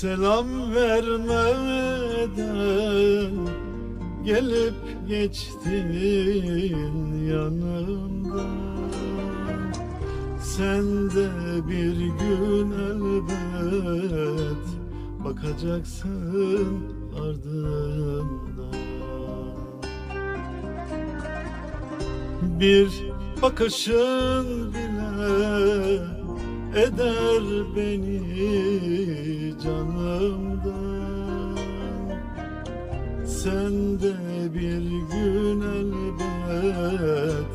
Selam vermeden gelip geçtin yanımdan Sen de bir gün elbet bakacaksın ardından. Bir bakışın bile eder beni canımdan Sen de bir gün elbet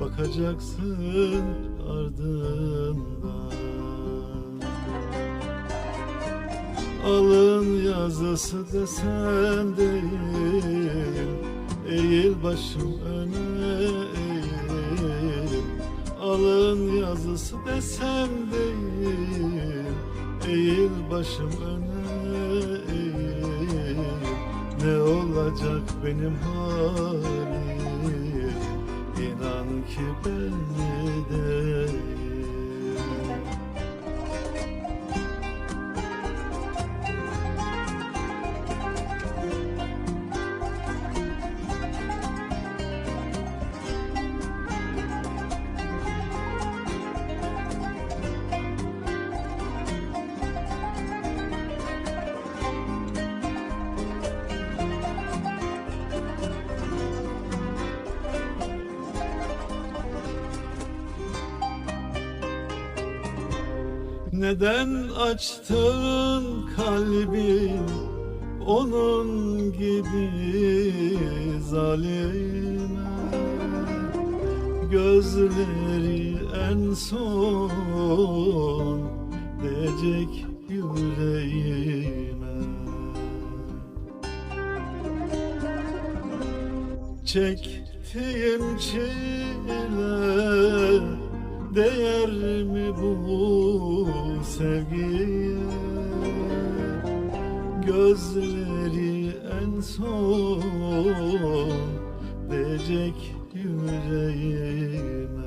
bakacaksın ardından. Alın yazısı desen değil Eğil başım öne eğil. Alın yazısı desem değil. Eğil başım öne Ne olacak benim halim? İnan ki belli değil Neden açtın kalbin onun gibi zalime? Gözleri en son değecek yüreğime. Çektiğim çile değer mi bu sevgiye? Gözleri en son değecek yüreğime.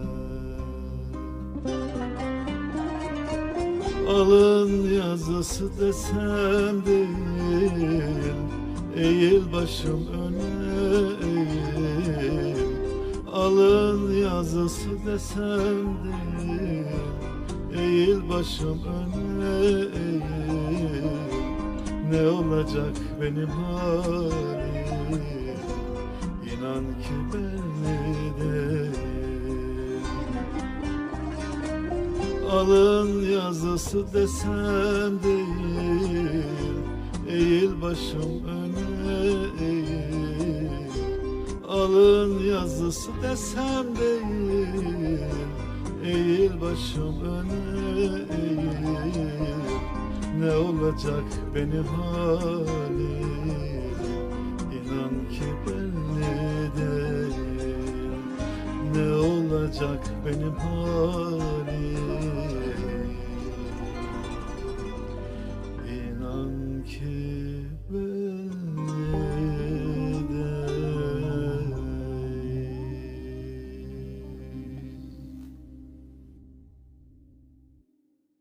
Alın yazısı desem değil Eğil başım yazısı desem değil Eğil başım öne. Eğil Ne olacak benim halim? İnan ki belli değil Alın yazısı desem değil Eğil başım öne. eğil Alın yazısı desem değil Eğil başım öne eğil. Ne olacak benim halim? İnan ki belli değil. Ne olacak benim halim